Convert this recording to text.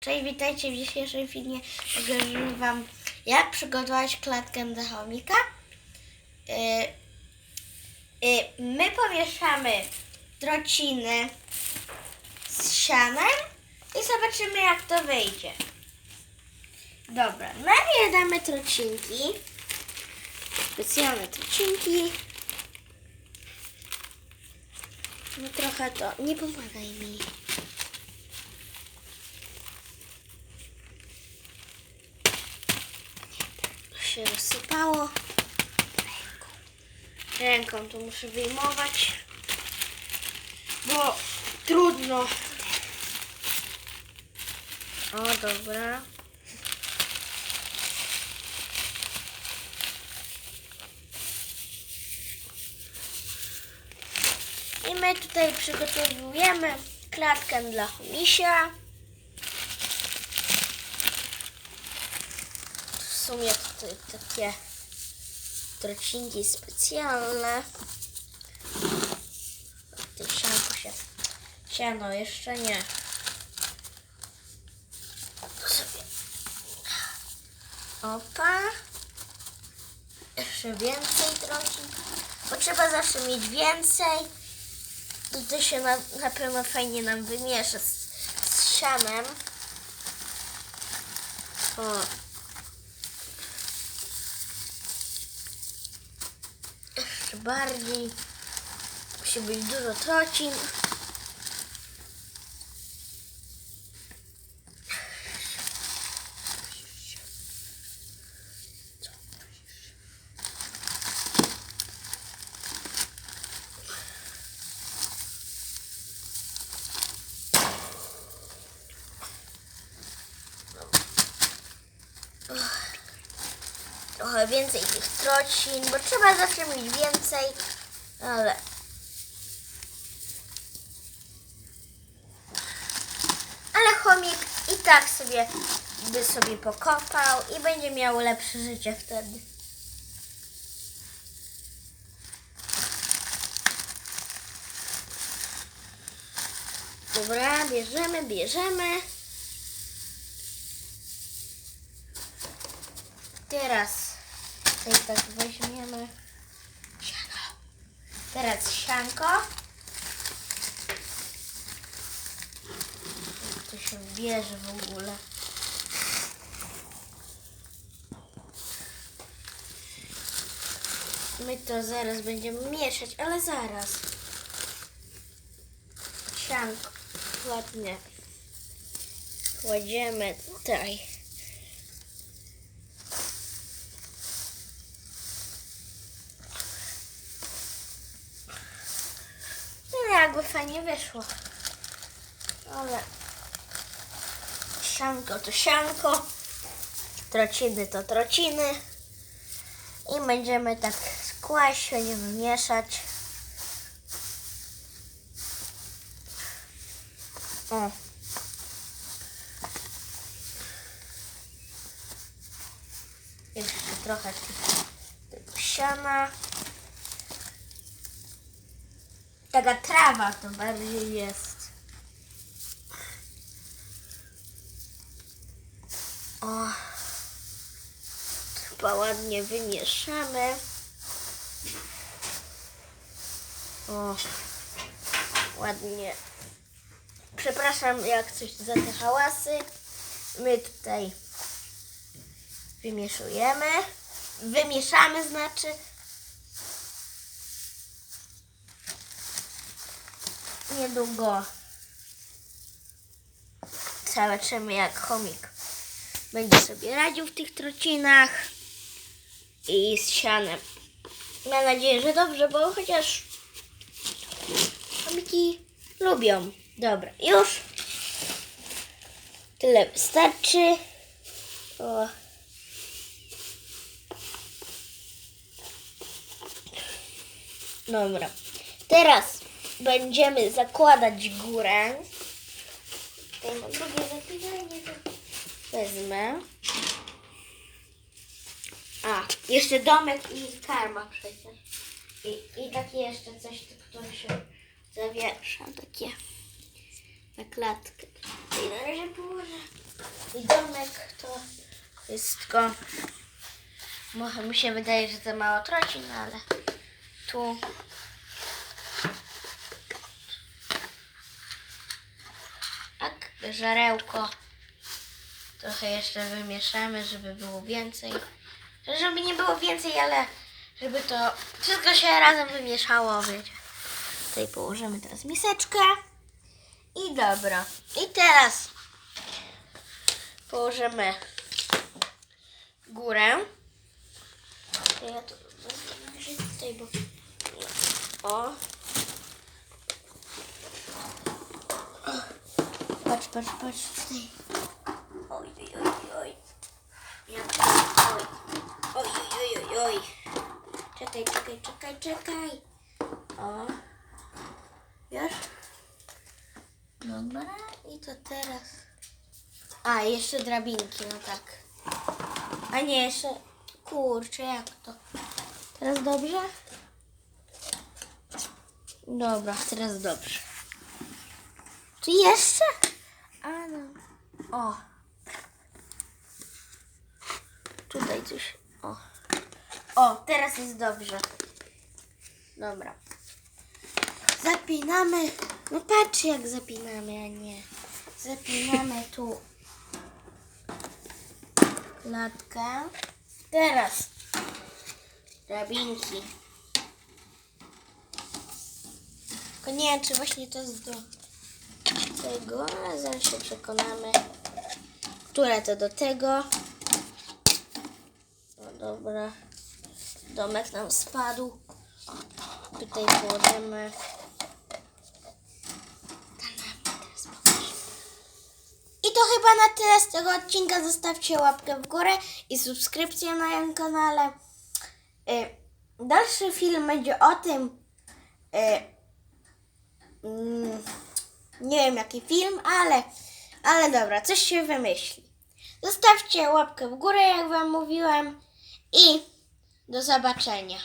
Cześć, witajcie w dzisiejszym filmie. Pokażę Wam, jak przygotować klatkę dla chomika. Yy, yy, my pomieszamy trociny z sianem i zobaczymy, jak to wyjdzie. Dobra, najpierw damy trocinki. Specjalne trocinki. No trochę to, nie pomagaj mi. To się rozsypało. Ręką. Ręką to muszę wyjmować, bo trudno. O, dobra. I my tutaj przygotowujemy klatkę dla chomisia. Sumie tutaj takie trocinki specjalne. Ty sianko się. Siano jeszcze nie. Tu sobie. Opa. Jeszcze więcej trocin. Bo trzeba zawsze mieć więcej. To się na, na pewno fajnie nam wymiesza z, z sianem. O. bardziej. Musi być dużo trocin. Trochę więcej tych trocin, bo trzeba zawsze mieć więcej, ale ale chomik i tak sobie by sobie pokopał i będzie miał lepsze życie wtedy. Dobra, bierzemy, bierzemy. Teraz tutaj tak weźmiemy siano. Teraz sianko. Jak to się bierze w ogóle. My to zaraz będziemy mieszać, ale zaraz. Sianko ładnie kładziemy tutaj. No fajnie wyszło. Ale sianko to sianko, trociny to trociny. I będziemy tak skłaść, będziemy mieszać. O. Jeszcze trochę tego siana. Taka trawa to bardziej jest. O. Chyba ładnie wymieszamy. O. Ładnie. Przepraszam, jak coś za te hałasy. My tutaj wymieszujemy. Wymieszamy znaczy. Niedługo zobaczymy jak chomik będzie sobie radził w tych trocinach i z sianem. Mam nadzieję, że dobrze, bo chociaż chomiki lubią. Dobra, już tyle wystarczy. O. Dobra. Teraz będziemy zakładać górę. Tutaj mam drugie zapinanie, wezmę. A, jeszcze domek i karma przecież. I, i takie jeszcze coś, które się zawiesza, takie na klatkę. I na razie położę I domek to jest tylko... Może mi się wydaje, że za mało trocin, no ale tu... Tak, żarełko. Trochę jeszcze wymieszamy, żeby było więcej. Żeby nie było więcej, ale żeby to wszystko się razem wymieszało, wiecie. Tutaj położymy teraz miseczkę. I dobra. I teraz położymy górę. Ja to tutaj, bo... O. Patrz, patrz, patrz. Oj, oj, oj, oj. Oj. Oj, oj, oj, oj, oj. Czekaj, czekaj, czekaj, czekaj. O. Wiesz? Dobra. I to teraz. A, jeszcze drabinki, no tak. A nie, jeszcze. Kurczę, jak to? Teraz dobrze? Dobra, teraz dobrze. Czy jeszcze? O. Tutaj coś. O. O, teraz jest dobrze. Dobra. Zapinamy. No patrz jak zapinamy, a nie. Zapinamy tu klatkę. Teraz drabinki. Tylko nie czy właśnie to jest do tego, ale zaraz się przekonamy, które to do tego. No dobra. Domek nam spadł. Tutaj położymy. I to chyba na tyle z tego odcinka. Zostawcie łapkę w górę i subskrypcję na moim kanale. Y, Dalszy film będzie o tym. Nie wiem jaki film, ale, ale dobra, coś się wymyśli. Zostawcie łapkę w górę, jak Wam mówiłem. I do zobaczenia.